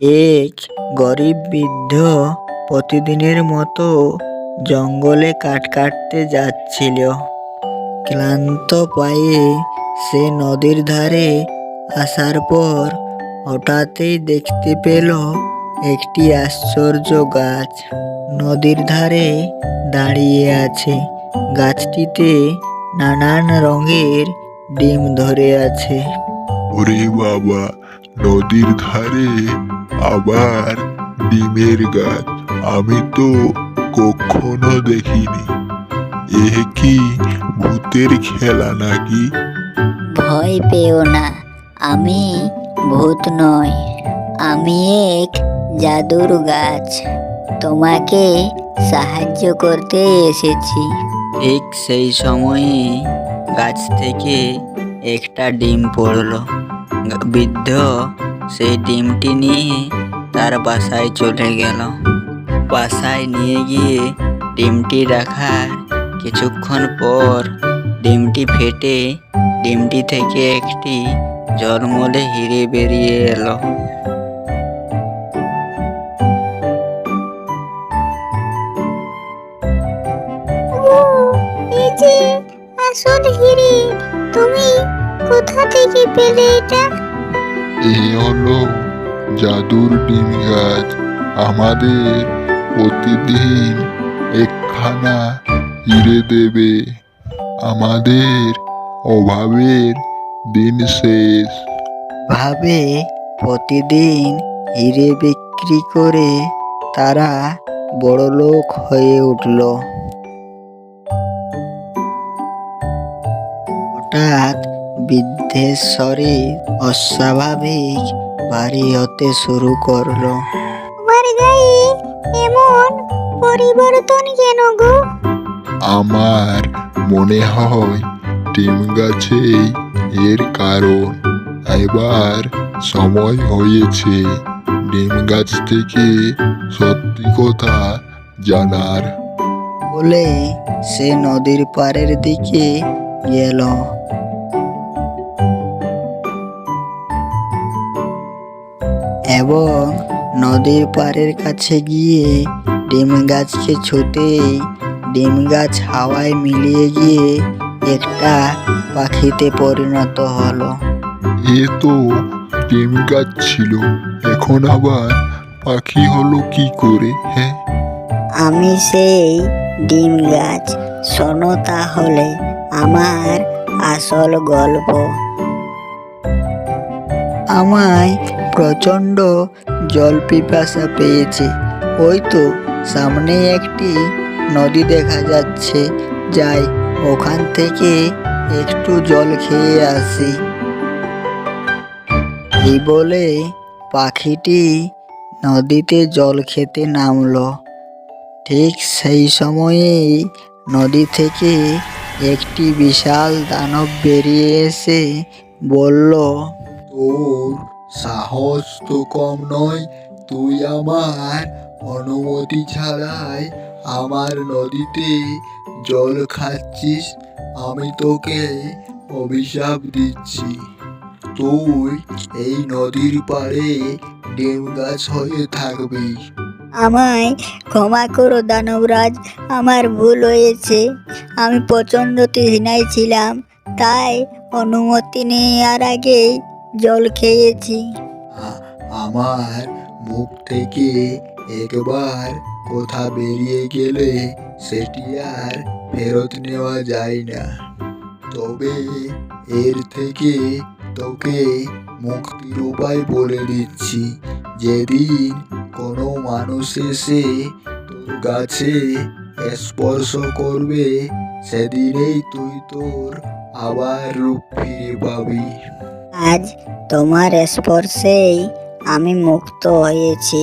এক গরিব বৃদ্ধ প্রতিদিনের মতো জঙ্গলে কাঠ কাটতে যাচ্ছিল। ক্লান্ত পায়ে সে নদীর ধারে আসার পর হঠাৎই দেখতে পেল একটি আশ্চর্য গাছ। নদীর ধারে দাঁড়িয়ে আছে। গাছটিতে নানান রঙের ডিম ধরে আছে। ওরে বাবা, নদীর ধারে আবার ডিমের গাছ। আমি তো কখনো দেখিনি। এ কি ভূতের খেলা নাকি? ভয় পেও না আমি ভূত নই। আমি এক জাদুর গাছ। তোমাকে সাহায্য করতে এসেছি। ঠিক সেই সময়ে গাছ থেকে একটা ডিম পড়ল। বৃদ্ধ সেই ডিমটি নিয়ে তার বাসায় চলে গেল। বাসায় নিয়ে গিয়ে ডিমটি রাখার কিছুক্ষণ পর ডিমটি ফেটে ডিমটি থেকে একটি জলমলে হিরে বেরিয়ে এলো। আসল হিরে, তুমি কোথা থেকে পেলে এটা? এ হলো জাদুর ডিম গাছ আমাদের প্রতিদিন একখানা হিরে দেবে। আমাদের অভাবের দিন শেষ। ভাবে প্রতিদিন হিরে বিক্রি করে তারা বড়লোক হয়ে উঠল। হঠাৎ বৃদ্ধের শরীর অস্বাভাবিক ভারী হতে শুরু করল। তোমার গায়ে এমন পরিবর্তন কেন গো? আমার মনে হয় ডিম গাছেই এর কারণ। এবার সময় হয়েছে ডিম গাছ থেকে সত্যি কথা জানার। বলে সে নদীর পাড়ের দিকে গেল। এবং নদীর পাড়ের কাছে গিয়ে ডিম গাছকে ছুতেই ডিম গাছ হাওয়ায় মিলিয়ে গিয়ে একটা পাখিতে পরিণত হলো। এ তো ডিম গাছ ছিল এখন আবার পাখি হলো কি করে হ্যাঁ? আমি সেই ডিম গাছ শোনো তাহলে আমার আসল গল্প। আমায় প্রচণ্ড জল পিপাসা পেয়েছে। ওই তো সামনে একটি নদী দেখা যাচ্ছে। যাই, ওখান থেকে একটু জল খেয়ে আসি। এই বলে পাখিটি নদীতে জল খেতে নামলো। ঠিক সেই সময়েই নদী থেকে একটি বিশাল দানব বেরিয়ে এসে বলল, তোর সাহস তো কম নয়, তুই আমার অনুমতি ছাড়াই আমার নদীতে জল খাচ্ছিস, আমি তোকে অভিশাপ দিচ্ছি। তুই এই নদীর পাড়ে ডিম গাছ হয়ে থাকবি। আমায় ক্ষমা করো দানবরাজ, আমার ভুল হয়েছে। আমি প্রচণ্ড তৃষ্ণায় ছিলাম, তাই অনুমতি নেওয়ার আগেই জল খেয়েছি। আমার মুখ থেকে একবার কথা বেরিয়ে গেলে সেটি আর ফেরত নেওয়া যায় না। তবে এর থেকে তোকে মুক্তির উপায় বলে দিচ্ছি। যেদিন কোনো মানুষ এসে তোর গাছে স্পর্শ করবে, সেদিনেই তুই তোর আবার রূপ ফিরে পাবি। আজ তোমার স্পর্শেই আমি মুক্ত হয়েছি।